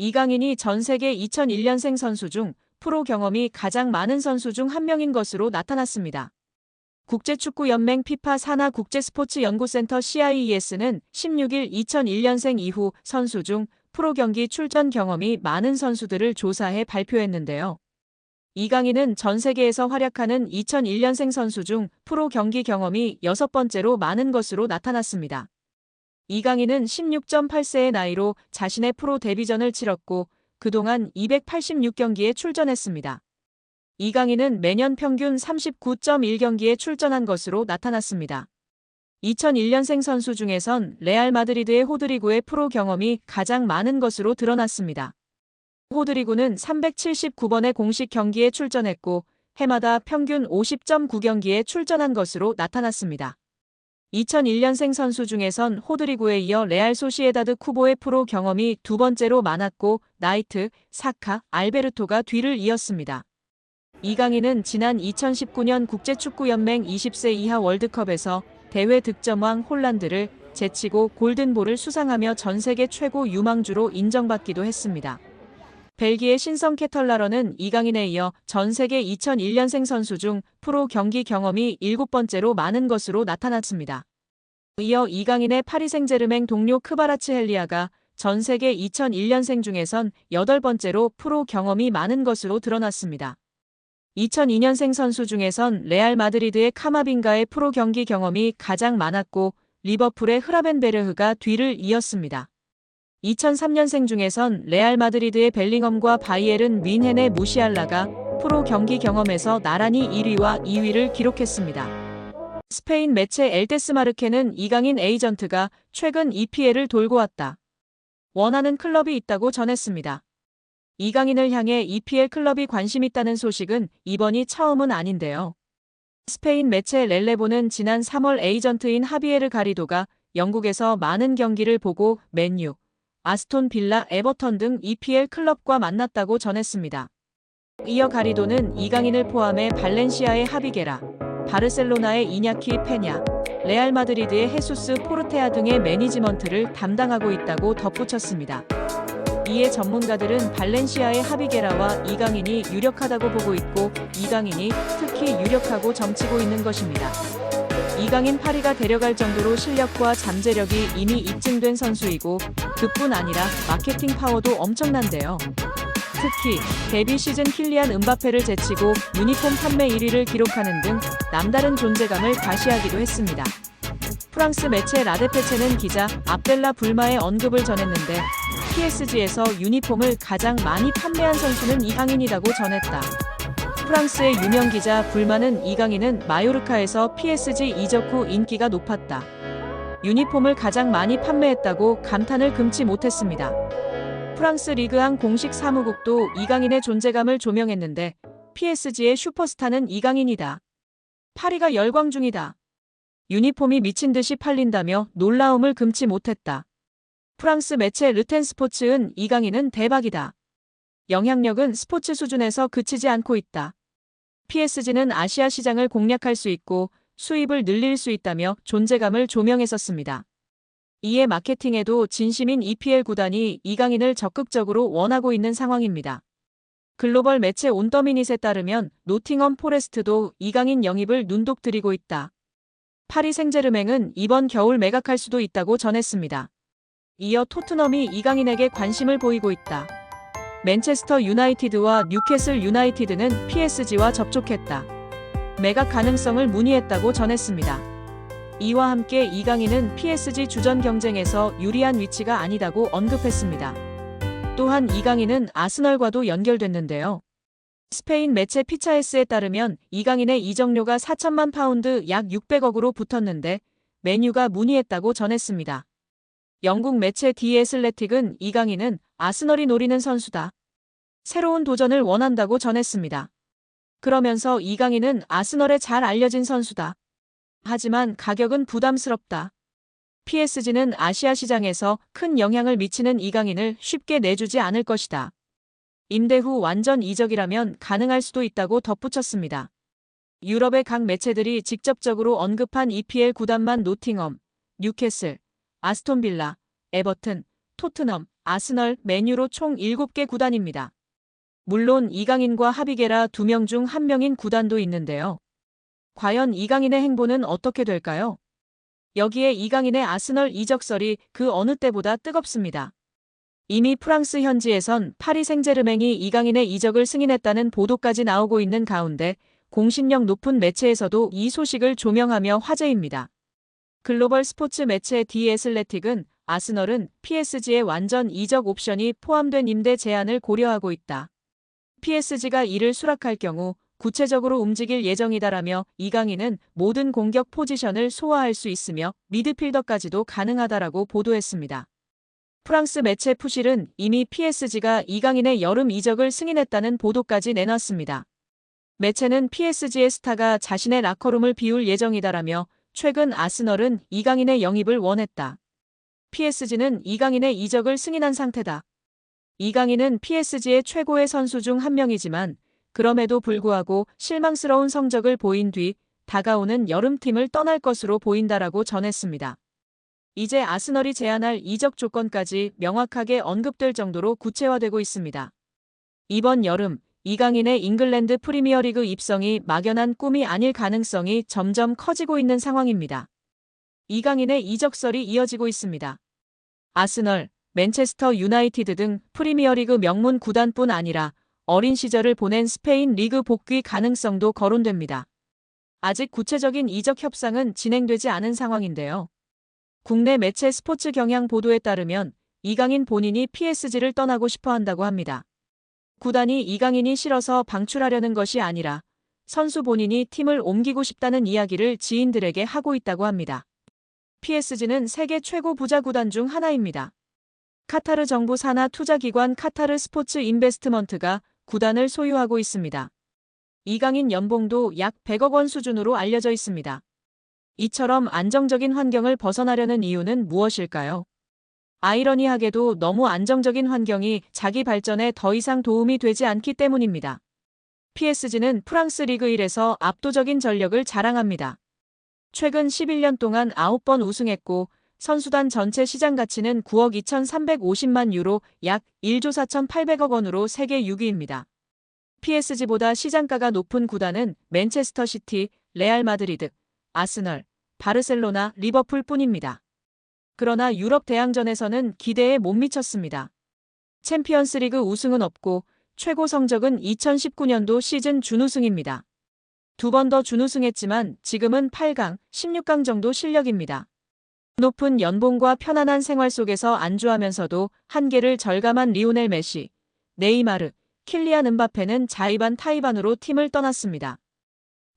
이강인이 전 세계 2001년생 선수 중 프로 경험이 가장 많은 선수 중 한 명인 것으로 나타났습니다. 국제축구연맹 피파 산하 국제스포츠연구센터 CIES는 16일 2001년생 이후 선수 중 프로 경기 출전 경험이 많은 선수들을 조사해 발표했는데요. 이강인은 전 세계에서 활약하는 2001년생 선수 중 프로 경기 경험이 여섯 번째로 많은 것으로 나타났습니다. 이강인은 16.8세의 나이로 자신의 프로 데뷔전을 치렀고 그동안 286경기에 출전했습니다. 이강인은 매년 평균 39.1경기에 출전한 것으로 나타났습니다. 2001년생 선수 중에선 레알 마드리드의 호드리구의 프로 경험이 가장 많은 것으로 드러났습니다. 호드리구는 379번의 공식 경기에 출전했고 해마다 평균 50.9경기에 출전한 것으로 나타났습니다. 2001년생 선수 중에선 호드리구에 이어 레알 소시에다드 쿠보의 프로 경험이 두 번째로 많았고 나이트, 사카, 알베르토가 뒤를 이었습니다. 이강인은 지난 2019년 국제축구연맹 20세 이하 월드컵에서 대회 득점왕 홀란드를 제치고 골든볼을 수상하며 전 세계 최고 유망주로 인정받기도 했습니다. 벨기에 신성 캐털라러는 이강인에 이어 전 세계 2001년생 선수 중 프로 경기 경험이 7번째로 많은 것으로 나타났습니다. 이어 이강인의 파리 생제르맹 동료 크바라츠 헬리아가 전 세계 2001년생 중에선 8번째로 프로 경험이 많은 것으로 드러났습니다. 2002년생 선수 중에선 레알 마드리드의 카마빈가의 프로 경기 경험이 가장 많았고 리버풀의 흐라벤베르흐가 뒤를 이었습니다. 2003년생 중에선 레알 마드리드의 벨링엄과 바이에른 윈헨의 무시알라가 프로 경기 경험에서 나란히 1위와 2위를 기록했습니다. 스페인 매체 엘데스마르케는 이강인 에이전트가 최근 EPL을 돌고 왔다. 원하는 클럽이 있다고 전했습니다. 이강인을 향해 EPL 클럽이 관심 있다는 소식은 이번이 처음은 아닌데요. 스페인 매체 렐레보는 지난 3월 에이전트인 하비에르 가리도가 영국에서 많은 경기를 보고 맨유, 아스톤 빌라, 에버턴 등 EPL 클럽과 만났다고 전했습니다. 이어 가리도는 이강인을 포함해 발렌시아의 하비게라, 바르셀로나의 이냐키 페냐, 레알 마드리드의 헤수스 포르테아 등의 매니지먼트를 담당하고 있다고 덧붙였습니다. 이에 전문가들은 발렌시아의 하비게라와 이강인이 유력하다고 보고 있고 이강인이 특히 유력하고 점치고 있는 것입니다. 이강인 파리가 데려갈 정도로 실력과 잠재력이 이미 입증된 선수이고 그뿐 아니라 마케팅 파워도 엄청난데요. 특히 데뷔 시즌 킬리안 은바페를 제치고 유니폼 판매 1위를 기록하는 등 남다른 존재감을 과시하기도 했습니다. 프랑스 매체 라데페체는 기자 압델라 불마의 언급을 전했는데 PSG에서 유니폼을 가장 많이 판매한 선수는 이강인이라고 전했다. 프랑스의 유명 기자 불마는 이강인은 마요르카에서 PSG 이적 후 인기가 높았다. 유니폼을 가장 많이 판매했다고 감탄을 금치 못했습니다. 프랑스 리그앙 공식 사무국도 이강인의 존재감을 조명했는데 PSG의 슈퍼스타는 이강인이다. 파리가 열광 중이다. 유니폼이 미친 듯이 팔린다며 놀라움을 금치 못했다. 프랑스 매체 르텐 스포츠은 이강인은 대박이다. 영향력은 스포츠 수준에서 그치지 않고 있다. PSG는 아시아 시장을 공략할 수 있고 수입을 늘릴 수 있다며 존재감을 조명했었습니다. 이에 마케팅에도 진심인 EPL 구단이 이강인을 적극적으로 원하고 있는 상황입니다. 글로벌 매체 온더미닛에 따르면 노팅엄 포레스트도 이강인 영입을 눈독 들이고 있다. 파리 생제르맹은 이번 겨울 매각할 수도 있다고 전했습니다. 이어 토트넘이 이강인에게 관심을 보이고 있다. 맨체스터 유나이티드와 뉴캐슬 유나이티드는 PSG와 접촉했다. 매각 가능성을 문의했다고 전했습니다. 이와 함께 이강인은 PSG 주전 경쟁에서 유리한 위치가 아니다고 언급했습니다. 또한 이강인은 아스널과도 연결됐는데요. 스페인 매체 피차에스에 따르면 이강인의 이적료가 4천만 파운드 약 600억으로 붙었는데 메뉴가 문의했다고 전했습니다. 영국 매체 디 에슬레틱은 이강인은 아스널이 노리는 선수다. 새로운 도전을 원한다고 전했습니다. 그러면서 이강인은 아스널에 잘 알려진 선수다. 하지만 가격은 부담스럽다. PSG는 아시아 시장에서 큰 영향을 미치는 이강인을 쉽게 내주지 않을 것이다. 임대 후 완전 이적이라면 가능할 수도 있다고 덧붙였습니다. 유럽의 각 매체들이 직접적으로 언급한 EPL 구단만 노팅엄, 뉴캐슬, 아스톤 빌라, 에버튼, 토트넘, 아스널, 맨유로 총 7개 구단입니다. 물론 이강인과 하비게라 2명 중 1명인 구단도 있는데요. 과연 이강인의 행보는 어떻게 될까요? 여기에 이강인의 아스널 이적설이 그 어느 때보다 뜨겁습니다. 이미 프랑스 현지에선 파리 생제르맹이 이강인의 이적을 승인했다는 보도까지 나오고 있는 가운데 공신력 높은 매체에서도 이 소식을 조명하며 화제입니다. 글로벌 스포츠 매체 디 애슬레틱은 아스널은 PSG의 완전 이적 옵션이 포함된 임대 제한을 고려하고 있다. PSG가 이를 수락할 경우 구체적으로 움직일 예정이다라며 이강인은 모든 공격 포지션을 소화할 수 있으며 미드필더까지도 가능하다라고 보도했습니다. 프랑스 매체 푸실은 이미 PSG가 이강인의 여름 이적을 승인했다는 보도까지 내놨습니다. 매체는 PSG의 스타가 자신의 라커룸을 비울 예정이다라며 최근 아스널은 이강인의 영입을 원했다. PSG는 이강인의 이적을 승인한 상태다. 이강인은 PSG의 최고의 선수 중 한 명이지만 그럼에도 불구하고 실망스러운 성적을 보인 뒤 다가오는 여름팀을 떠날 것으로 보인다라고 전했습니다. 이제 아스널이 제안할 이적 조건까지 명확하게 언급될 정도로 구체화되고 있습니다. 이번 여름 이강인의 잉글랜드 프리미어리그 입성이 막연한 꿈이 아닐 가능성이 점점 커지고 있는 상황입니다. 이강인의 이적설이 이어지고 있습니다. 아스널, 맨체스터 유나이티드 등 프리미어리그 명문 구단뿐 아니라 어린 시절을 보낸 스페인 리그 복귀 가능성도 거론됩니다. 아직 구체적인 이적 협상은 진행되지 않은 상황인데요. 국내 매체 스포츠 경향 보도에 따르면 이강인 본인이 PSG를 떠나고 싶어 한다고 합니다. 구단이 이강인이 싫어서 방출하려는 것이 아니라 선수 본인이 팀을 옮기고 싶다는 이야기를 지인들에게 하고 있다고 합니다. PSG는 세계 최고 부자 구단 중 하나입니다. 카타르 정부 산하 투자기관 카타르 스포츠 인베스트먼트가 구단을 소유하고 있습니다. 이강인 연봉도 약 100억 원 수준으로 알려져 있습니다. 이처럼 안정적인 환경을 벗어나려는 이유는 무엇일까요? 아이러니하게도 너무 안정적인 환경이 자기 발전에 더 이상 도움이 되지 않기 때문입니다. PSG는 프랑스 리그 1에서 압도적인 전력을 자랑합니다. 최근 11년 동안 9번 우승했고 선수단 전체 시장 가치는 9억 2,350만 유로 약 1조 4,800억 원으로 세계 6위입니다. PSG보다 시장가가 높은 구단은 맨체스터 시티, 레알 마드리드, 아스널, 바르셀로나, 리버풀 뿐입니다. 그러나 유럽 대항전에서는 기대에 못 미쳤습니다. 챔피언스리그 우승은 없고 최고 성적은 2019년도 시즌 준우승입니다. 두 번 더 준우승했지만 지금은 8강, 16강 정도 실력입니다. 높은 연봉과 편안한 생활 속에서 안주하면서도 한계를 절감한 리오넬 메시, 네이마르, 킬리안 은바페는 자이반 타이반으로 팀을 떠났습니다.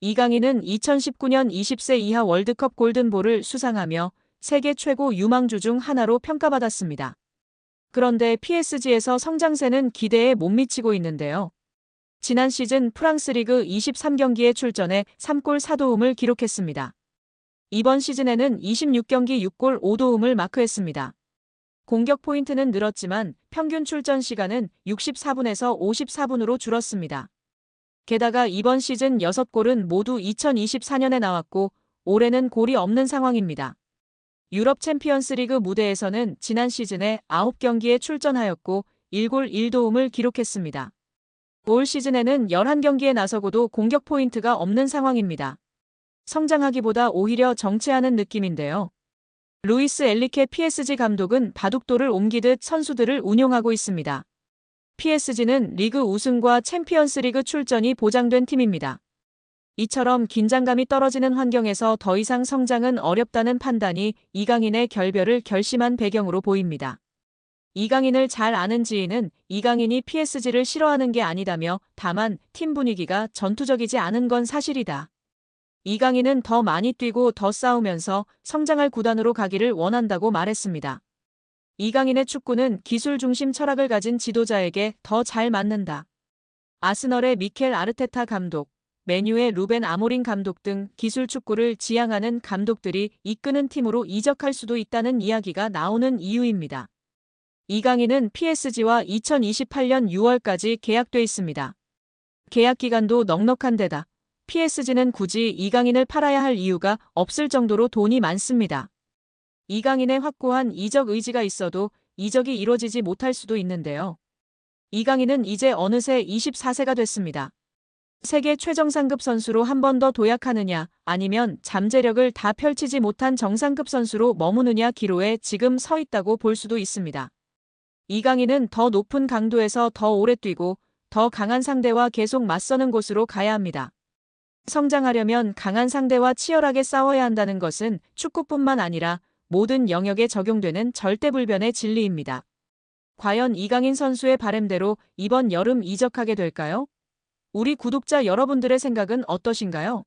이강인은 2019년 20세 이하 월드컵 골든볼을 수상하며 세계 최고 유망주 중 하나로 평가받았습니다. 그런데 PSG에서 성장세는 기대에 못 미치고 있는데요. 지난 시즌 프랑스 리그 23경기에 출전해 3골 4도움을 기록했습니다. 이번 시즌에는 26경기 6골 5도움을 마크했습니다. 공격 포인트는 늘었지만 평균 출전 시간은 64분에서 54분으로 줄었습니다. 게다가 이번 시즌 6골은 모두 2024년에 나왔고 올해는 골이 없는 상황입니다. 유럽 챔피언스 리그 무대에서는 지난 시즌에 9경기에 출전하였고 1골 1도움을 기록했습니다. 올 시즌에는 11경기에 나서고도 공격 포인트가 없는 상황입니다. 성장하기보다 오히려 정체하는 느낌인데요. 루이스 엘리케 PSG 감독은 바둑돌을 옮기듯 선수들을 운용하고 있습니다. PSG는 리그 우승과 챔피언스 리그 출전이 보장된 팀입니다. 이처럼 긴장감이 떨어지는 환경에서 더 이상 성장은 어렵다는 판단이 이강인의 결별을 결심한 배경으로 보입니다. 이강인을 잘 아는 지인은 이강인이 PSG를 싫어하는 게 아니다며 다만 팀 분위기가 전투적이지 않은 건 사실이다. 이강인은 더 많이 뛰고 더 싸우면서 성장할 구단으로 가기를 원한다고 말했습니다. 이강인의 축구는 기술 중심 철학을 가진 지도자에게 더 잘 맞는다. 아스널의 미켈 아르테타 감독, 메뉴의 루벤 아모린 감독 등 기술 축구를 지향하는 감독들이 이끄는 팀으로 이적할 수도 있다는 이야기가 나오는 이유입니다. 이강인은 PSG와 2028년 6월까지 계약돼 있습니다. 계약 기간도 넉넉한 데다 PSG는 굳이 이강인을 팔아야 할 이유가 없을 정도로 돈이 많습니다. 이강인의 확고한 이적 의지가 있어도 이적이 이뤄지지 못할 수도 있는데요. 이강인은 이제 어느새 24세가 됐습니다. 세계 최정상급 선수로 한 번 더 도약하느냐 아니면 잠재력을 다 펼치지 못한 정상급 선수로 머무느냐 기로에 지금 서 있다고 볼 수도 있습니다. 이강인은 더 높은 강도에서 더 오래 뛰고 더 강한 상대와 계속 맞서는 곳으로 가야 합니다. 성장하려면 강한 상대와 치열하게 싸워야 한다는 것은 축구뿐만 아니라 모든 영역에 적용되는 절대불변의 진리입니다. 과연 이강인 선수의 바램대로 이번 여름 이적하게 될까요? 우리 구독자 여러분들의 생각은 어떠신가요?